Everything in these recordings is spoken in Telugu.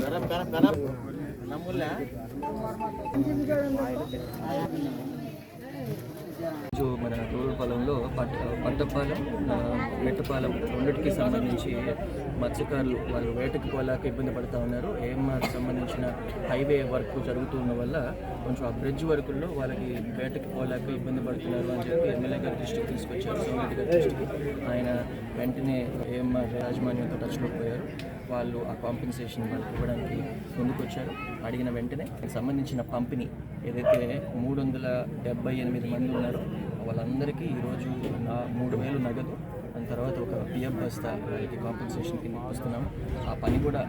ಗರಂ ಗರಂ ಗರಂ ನಮ್ಮಲ್ಲ పట్ట పట్టపాలెం మెట్టపాలెం రెండింటికి సంబంధించి మత్స్యకారులు వాళ్ళు వేటకి పోలేక ఇబ్బంది పడుతూ ఉన్నారు. ఏఎంఆర్ సంబంధించిన హైవే వర్క్ జరుగుతున్న వల్ల కొంచెం ఆ బ్రిడ్జ్ వర్కుల్లో వాళ్ళకి వేటకి పోలేక ఇబ్బంది పడుతున్నారు అని చెప్పి ఎమ్మెల్యే గారి దృష్టికి తీసుకొచ్చారు. సోమరెడ్డి గారి దృష్టికి ఆయన వెంటనే ఏఎంఆర్ యాజమాన్యంతో టచ్లో పోయారు. వాళ్ళు ఆ కాంపెన్సేషన్ వాళ్ళకి ఇవ్వడానికి ముందుకొచ్చారు. అడిగిన వెంటనే సంబంధించిన పంపిణీ ఏదైతే మూడు వందల డెబ్బై ఎనిమిది మంది ఉన్నారో వాళ్ళందరికీ ఈరోజు నా మూడు వేలు నగదు దాని తర్వాత ఒక పిఎఫ్ బస్తా వాళ్ళకి కాంపెన్సేషన్ కింద ఇస్తున్నాము ఆ పని కూడా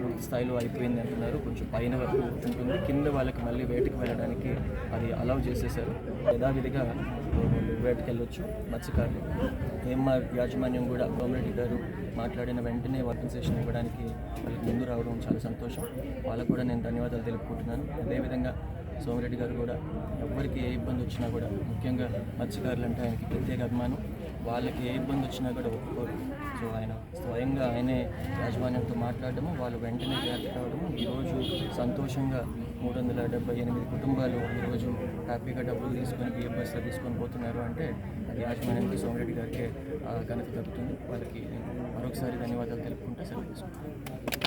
పూర్తి స్థాయిలో అయిపోయింది అంటున్నారు. కొంచెం పైన వరకు ఉంటుంది. కింద వాళ్ళకి మళ్ళీ వేటకి వెళ్ళడానికి అది అలౌ చేసేసారు. యథావిధిగా వేటకి వెళ్ళొచ్చు. మత్స్యకారులు ఏఎంఆర్ యాజమాన్యం కూడా గవర్నమెంట్ గారు మాట్లాడిన వెంటనే కాంపెన్సేషన్ ఇవ్వడానికి వాళ్ళకి ముందు రావడం చాలా సంతోషం. వాళ్ళకు కూడా నేను ధన్యవాదాలు తెలుపుకుంటున్నాను. అదేవిధంగా సోమిరెడ్డి గారు కూడా ఎవరికి ఏ ఇబ్బంది వచ్చినా కూడా ముఖ్యంగా మత్స్యకారులు అంటే ఆయనకి ప్రత్యేక అభిమానం. వాళ్ళకి ఏ ఇబ్బంది వచ్చినా కూడా ఒప్పుకోరు. సో ఆయన స్వయంగా ఆయనే యాజమాన్యంతో మాట్లాడడము వాళ్ళు వెంటనే జాగ్రత్త కావడము. ఈరోజు సంతోషంగా మూడు వందల డెబ్బై ఎనిమిది కుటుంబాలు ఈరోజు హ్యాపీగా డబ్బులు తీసుకొని బియ్యం బస్సులో తీసుకొని పోతున్నారు అంటే అది యాజమాన్యానికి సోమిరెడ్డి గారికి ఆ ఘనత దక్కుతుంది వాళ్ళకి మరొకసారి ధన్యవాదాలు తెలుపుకుంటే సెలవు తీసుకుంటాను